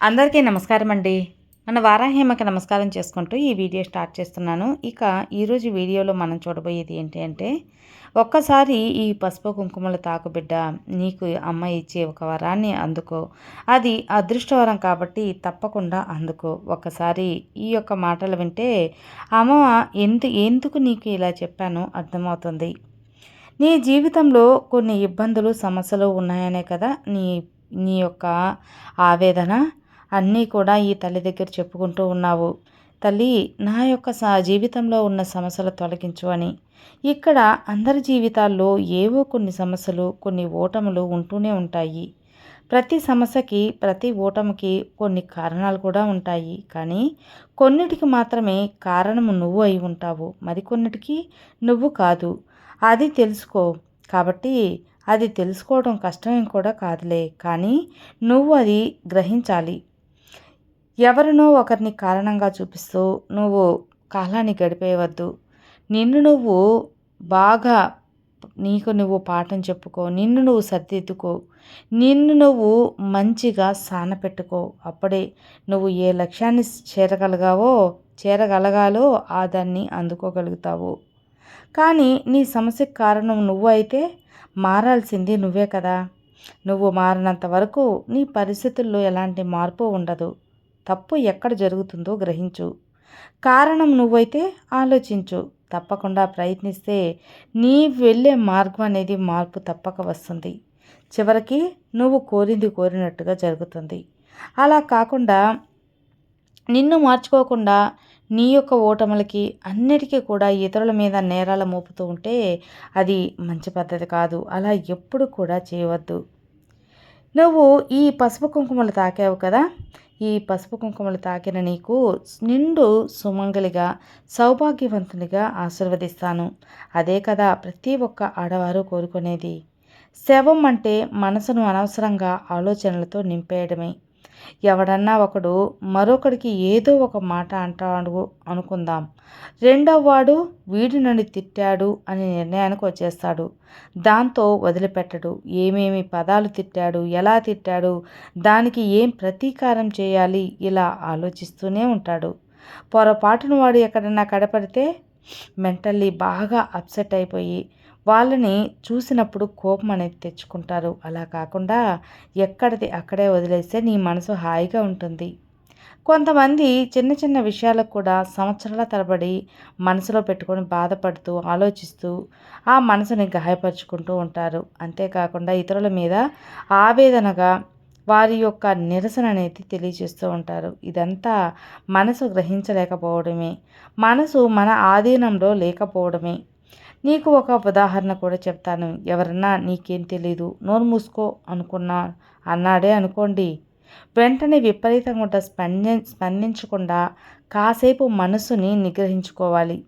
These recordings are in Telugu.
అందరికీ నమస్కారం అండి. మన వారాహేమకి నమస్కారం చేసుకుంటూ ఈ వీడియో స్టార్ట్ చేస్తున్నాను. ఇక ఈరోజు వీడియోలో మనం చూడబోయేది ఏంటి అంటే ఒక్కసారి ఈ పసుపు కుంకుమల తాకుబిడ్డ నీకు అమ్మ ఇచ్చే ఒక వరాన్ని అందుకో. అది అదృష్టవరం కాబట్టి తప్పకుండా అందుకో. ఒక్కసారి ఈ యొక్క మాటలు వింటే అమ్మ ఎందు ఎందుకు నీకు ఇలా చెప్పానో అర్థమవుతుంది. నీ జీవితంలో కొన్ని ఇబ్బందులు సమస్యలు ఉన్నాయనే కదా నీ నీ యొక్క ఆవేదన. అన్నీ కూడా ఈ తల్లి దగ్గర చెప్పుకుంటూ ఉన్నావు. తల్లి నా యొక్క సా జీవితంలో ఉన్న సమస్యలు తొలగించు అని. ఇక్కడ అందరి జీవితాల్లో ఏవో కొన్ని సమస్యలు కొన్ని ఓటములు ఉంటూనే ఉంటాయి. ప్రతి సమస్యకి ప్రతి ఓటమికి కొన్ని కారణాలు కూడా ఉంటాయి. కానీ కొన్నిటికి మాత్రమే కారణము నువ్వు అయి ఉంటావు. మరికొన్నిటికి నువ్వు కాదు. అది తెలుసుకో. కాబట్టి అది తెలుసుకోవడం కష్టమేం కూడా కాదులే. కానీ నువ్వు అది గ్రహించాలి. ఎవరినో ఒకరిని కారణంగా చూపిస్తూ నువ్వు కాలాన్ని గడిపేయవద్దు. నిన్ను నువ్వు బాగా నీకు నువ్వు పాఠం చెప్పుకో నిన్ను నువ్వు సర్దిద్దుకో నిన్ను నువ్వు మంచిగా సానపెట్టుకో అప్పుడే నువ్వు ఏ లక్ష్యాన్ని చేరగలగావో చేరగలగాలో ఆ దాన్ని అందుకోగలుగుతావు. కానీ నీ సమస్యకు కారణం నువ్వు అయితే మారాల్సింది నువ్వే కదా. నువ్వు మారినంత వరకు నీ పరిస్థితుల్లో ఎలాంటి మార్పు ఉండదు. తప్పు ఎక్కడ జరుగుతుందో గ్రహించు. కారణం నువ్వైతే ఆలోచించు. తప్పకుండా ప్రయత్నిస్తే నీ వెళ్ళే మార్గం అనేది మార్పు తప్పక వస్తుంది. చివరికి నువ్వు కోరింది కోరినట్టుగా జరుగుతుంది. అలా కాకుండా నిన్ను మార్చుకోకుండా నీ యొక్క ఓటములకి అన్నిటికీ కూడా ఇతరుల మీద నేరాలు మోపుతూ ఉంటే అది మంచి పద్ధతి కాదు. అలా ఎప్పుడు కూడా చేయవద్దు. నువ్వు ఈ పసుపు కుంకుమలు తాకావు కదా? ఈ పసుపు కుంకుమలు తాకిన నీకు నిండు సుమంగలిగా సౌభాగ్యవంతునిగా ఆశీర్వదిస్తాను. అదే కదా ప్రతి ఒక్క ఆడవారు కోరుకునేది. శవం అంటే మనసును అనవసరంగా ఆలోచనలతో నింపేయడమే. ఎవడన్నా ఒకడు మరొకడికి ఏదో ఒక మాట అంటాడు అనుకుందాం. రెండవ వాడు వీడి నుండి తిట్టాడు అనే నిర్ణయానికి వచ్చేస్తాడు. దాంతో వదిలిపెట్టడు. ఏమేమి పదాలు తిట్టాడు? ఎలా తిట్టాడు? దానికి ఏం ప్రతీకారం చేయాలి? ఇలా ఆలోచిస్తూనే ఉంటాడు. పొరపాటును వాడు ఎక్కడన్నా కడపడితే మెంటల్లీ బాగా అప్సెట్ అయిపోయి వాళ్ళని చూసినప్పుడు కోపం అనేది తెచ్చుకుంటారు. అలా కాకుండా ఎక్కడిది అక్కడే వదిలేస్తే నీ మనసు హాయిగా ఉంటుంది. కొంతమంది చిన్న చిన్న విషయాలకు కూడా సంవత్సరాల తరబడి మనసులో పెట్టుకొని బాధపడుతూ ఆలోచిస్తూ ఆ మనసుని గాయపరుచుకుంటూ ఉంటారు. అంతేకాకుండా ఇతరుల మీద ఆవేదనగా వారి యొక్క నిరసన అనేది తెలియజేస్తూ ఉంటారు. ఇదంతా మనసు గ్రహించలేకపోవడమే. మనసు మన ఆధీనంలో లేకపోవడమే. నీకు ఒక ఉదాహరణ కూడా చెప్తాను. ఎవరన్నా నీకేం తెలీదు నోరు మూసుకో అనుకున్నా అన్నాడే అనుకోండి. వెంటనే విపరీతంగా స్పంది స్పందించకుండా కాసేపు మనసుని నిగ్రహించుకోవాలి.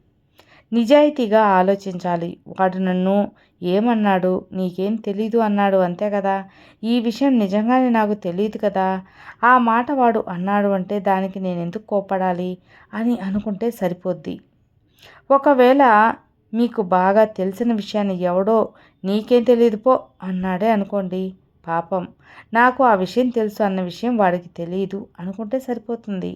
నిజాయితీగా ఆలోచించాలి. వాడు నన్ను ఏమన్నాడు నీకేం తెలీదు అన్నాడు అంతే కదా? ఈ విషయం నిజంగానే నాకు తెలియదు కదా? ఆ మాట వాడు అన్నాడు అంటే దానికి నేను ఎందుకు కోపడాలి అని అనుకుంటే సరిపోద్ది. ఒకవేళ మీకు బాగా తెలిసిన విషయాన్ని ఎవడో నీకేం తెలియదు పో అన్నాడే అనుకోండి. పాపం. నాకు ఆ విషయం తెలుసు అన్న విషయం వాడికి తెలియదు అనుకుంటే సరిపోతుంది.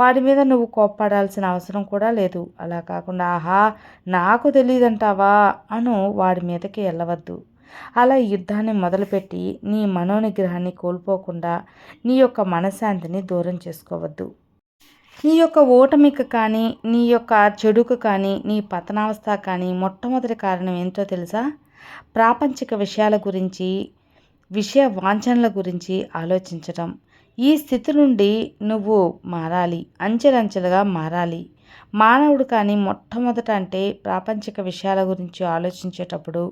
వాడి మీద నువ్వు కోప్పడాల్సిన అవసరం కూడా లేదు. అలా కాకుండా ఆహా నాకు తెలియదంటావా అను వాడి మీదకి వెళ్ళవద్దు అలా యుద్ధాన్ని మొదలుపెట్టి నీ మనోనిగ్రహాన్ని కోల్పోకుండా నీ యొక్క మనశ్శాంతిని దూరం చేసుకోవద్దు. నీ యొక్క ఓటమికి కానీ నీ యొక్క చెడుకు కానీ నీ పతనావస్థ కానీ మొట్టమొదటి కారణం ఏంటో తెలుసా? ప్రాపంచిక విషయాల గురించి విషయ వాంఛనల గురించి ఆలోచించడం ఈ స్థితి నుండి నువ్వు మారాలి. అంచెలంచెలుగా మారాలి. మానవుడు కానీ మొట్టమొదట అంటే ప్రాపంచిక విషయాల గురించి ఆలోచించేటప్పుడు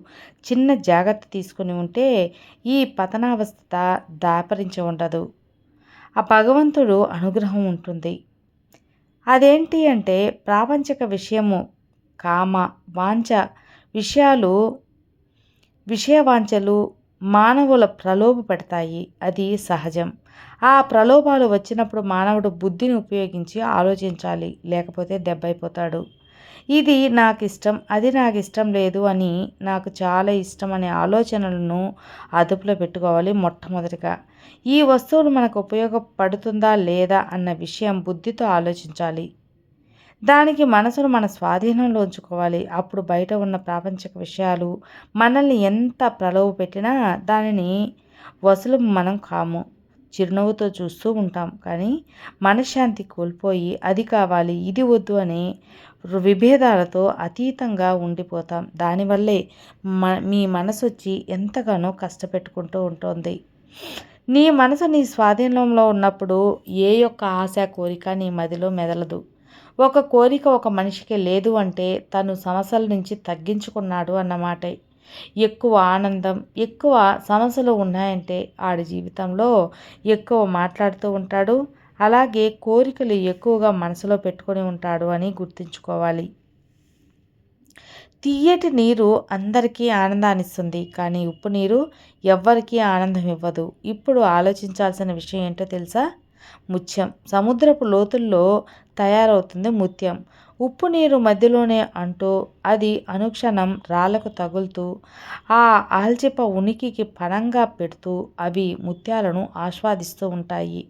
చిన్న జాగ్రత్త తీసుకుని ఉంటే ఈ పతనావస్థ దాపరించి ఉండదు. ఆ భగవంతుడు అనుగ్రహం ఉంటుంది. అదేంటి అంటే ప్రాపంచిక విషయము కామ వాంఛ విషయాలు విషయవాంఛలు మానవుల ప్రలోభ పెడతాయి. అది సహజం. ఆ ప్రలోభాలు వచ్చినప్పుడు మానవుడు బుద్ధిని ఉపయోగించి ఆలోచించాలి లేకపోతే దెబ్బైపోతాడు. ఇది నాకు ఇష్టం అది నాకు ఇష్టం లేదు అని నాకు చాలా ఇష్టం అనే ఆలోచనలను అదుపులో పెట్టుకోవాలి మొట్టమొదటిగా. ఈ వస్తువులు మనకు ఉపయోగపడుతుందా లేదా అన్న విషయం బుద్ధితో ఆలోచించాలి. దానికి మనసును మన స్వాధీనంలో ఉంచుకోవాలి. అప్పుడు బయట ఉన్న ప్రాపంచిక విషయాలు మనల్ని ఎంత ప్రలోభ పెట్టినా దానిని వసూలు మనం కాము. చిరునవ్వుతో చూస్తూ ఉంటాం. కానీ మనశ్శాంతి కోల్పోయి అది కావాలి ఇది వద్దు అని విభేదాలతో అతీతంగా ఉండిపోతాం. దానివల్లే మ మీ మనసు వచ్చి ఎంతగానో కష్టపెట్టుకుంటూ ఉంటుంది. నీ మనసు నీ స్వాధీనంలో ఉన్నప్పుడు ఏ యొక్క ఆశ కోరిక నీ మదిలో మెదలదు. ఒక కోరిక ఒక మనిషికి లేదు అంటే తను సమస్యల నుంచి తగ్గించుకున్నాడు అన్నమాట ఎక్కువ ఆనందం ఎక్కువ సమస్యలు ఉన్నాయంటే ఆడి జీవితంలో ఎక్కువ మాట్లాడుతూ ఉంటాడు. అలాగే కోరికలు ఎక్కువగా మనసులో పెట్టుకొని ఉంటాడు అని గుర్తుంచుకోవాలి. తీయటి నీరు అందరికీ ఆనందాన్ని ఇస్తుంది. కానీ ఉప్పు నీరు ఎవ్వరికీ ఆనందం ఇవ్వదు. ఇప్పుడు ఆలోచించాల్సిన విషయం ఏంటో తెలుసా? ముత్యం. సముద్రపు లోతుల్లో తయారవుతుంది ముత్యం. ఉప్పు నీరు మధ్యలోనే అంటూ అది అనుక్షణం రాళ్ళకు తగులుతూ ఆ ఆల్చిప్ప ఉనికికి పణంగా పెడుతూ అవి ముత్యాలను ఆస్వాదిస్తూ ఉంటాయి.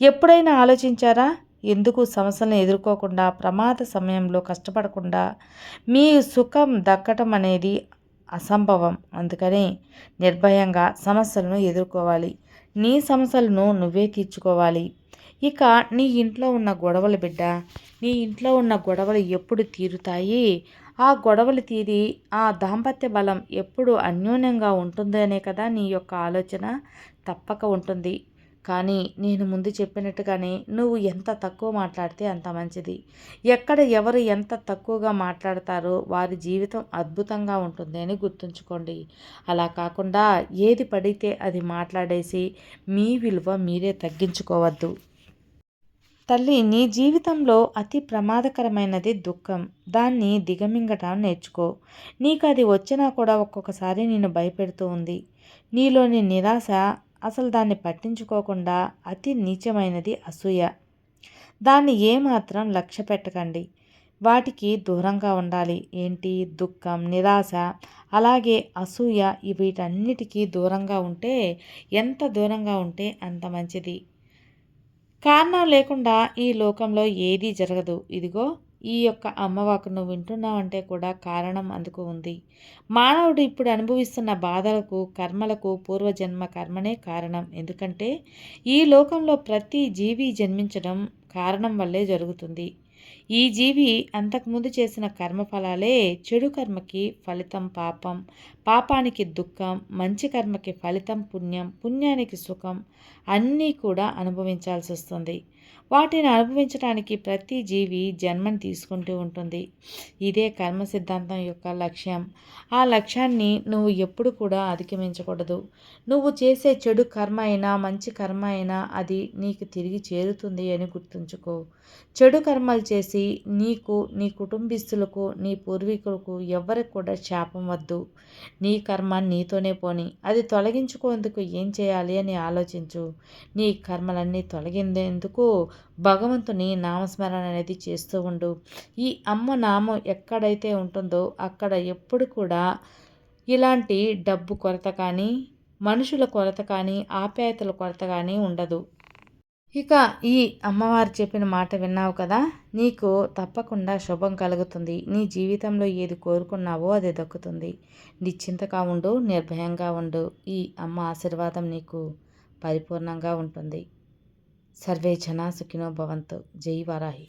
ఎప్పుడైనా ఆలోచించారా? ఎందుకు సమస్యలను ఎదుర్కోకుండా ప్రమాద సమయంలో కష్టపడకుండా మీ సుఖం దక్కటం అనేది అసంభవం. అందుకని నిర్భయంగా సమస్యలను ఎదుర్కోవాలి. నీ సమస్యలను నువ్వే తీర్చుకోవాలి. ఇక నీ ఇంట్లో ఉన్న గొడవలు బిడ్డ నీ ఇంట్లో ఉన్న గొడవలు ఎప్పుడు తీరుతాయి? ఆ గొడవలు తీరి ఆ దాంపత్య బలం ఎప్పుడు అన్యోన్యంగా ఉంటుందనే కదా నీ యొక్క ఆలోచన? తప్పక ఉంటుంది. కానీ నేను ముందు చెప్పినట్టుగానే నువ్వు ఎంత తక్కువ మాట్లాడితే అంత మంచిది. ఎక్కడ ఎవరు ఎంత తక్కువగా మాట్లాడతారో వారి జీవితం అద్భుతంగా ఉంటుంది అని గుర్తుంచుకోండి. అలా కాకుండా ఏది పడితే అది మాట్లాడేసి మీ విలువ మీరే తగ్గించుకోవద్దు. తల్లి నీ జీవితంలో అతి ప్రమాదకరమైనది దుఃఖం. దాన్ని దిగమింగటం నేర్చుకో. నీకు అది వచ్చినా కూడా ఒక్కొక్కసారి నేను భయపెడుతూ ఉంది. నీలోని నిరాశ అసలు దాన్ని పట్టించుకోకుండా అతి నీచమైనది అసూయ. దాన్ని ఏమాత్రం లక్ష్య పెట్టకండి. వాటికి దూరంగా ఉండాలి. ఏంటి? దుఃఖం నిరాశ అలాగే అసూయ వీటన్నిటికీ దూరంగా ఉంటే ఎంత దూరంగా ఉంటే అంత మంచిది. కారణం లేకుండా ఈ లోకంలో ఏదీ జరగదు. ఇదిగో ఈ యొక్క అమ్మవాకు నువ్వు వింటున్నావంటే కూడా కారణం అందుకు ఉంది. మానవుడు ఇప్పుడు అనుభవిస్తున్న బాధలకు కర్మలకు పూర్వజన్మ కర్మనే కారణం. ఎందుకంటే ఈ లోకంలో ప్రతి జీవి జన్మించడం కారణం వల్లే జరుగుతుంది. ఈ జీవి అంతకుముందు చేసిన కర్మఫలాలే చెడు కర్మకి ఫలితం పాపం. పాపానికి దుఃఖం మంచి కర్మకి ఫలితం పుణ్యం పుణ్యానికి సుఖం అన్నీ కూడా అనుభవించాల్సి వస్తుంది. వాటిని అనుభవించడానికి ప్రతి జీవి జన్మని తీసుకుంటూ ఉంటుంది. ఇదే కర్మ సిద్ధాంతం యొక్క లక్ష్యం. ఆ లక్ష్యాన్ని నువ్వు ఎప్పుడు కూడా అధిగమించకూడదు. నువ్వు చేసే చెడు కర్మ అయినా మంచి కర్మ అయినా అది నీకు తిరిగి చేరుతుంది అని గుర్తుంచుకో. చెడు కర్మలు చేసి నీకు నీ కుటుంబీస్తులకు నీ పూర్వీకులకు ఎవరికి కూడా శాపం వద్దు. నీ కర్మ నీతోనే పోని. అది తొలగించుకోందుకు ఏం చేయాలి అని ఆలోచించు. నీ కర్మలన్నీ తొలగిందేందుకు భగవంతుని నామస్మరణ అనేది చేస్తూ ఉండు. ఈ అమ్మ నామం ఎక్కడైతే ఉంటుందో అక్కడ ఎప్పుడు కూడా ఇలాంటి డబ్బు కొరత కానీ మనుషుల కొరత కానీ ఆప్యాయతల కొరత కానీ ఉండదు. ఇక ఈ అమ్మవారు చెప్పిన మాట విన్నావు కదా? నీకు తప్పకుండా శుభం కలుగుతుంది. నీ జీవితంలో ఏది కోరుకున్నావో అది దక్కుతుంది. నిశ్చింతగా ఉండు నిర్భయంగా ఉండు. ఈ అమ్మ ఆశీర్వాదం నీకు పరిపూర్ణంగా ఉంటుంది. సర్వే జనా సుఖినో భవంతు. జై వారాహి.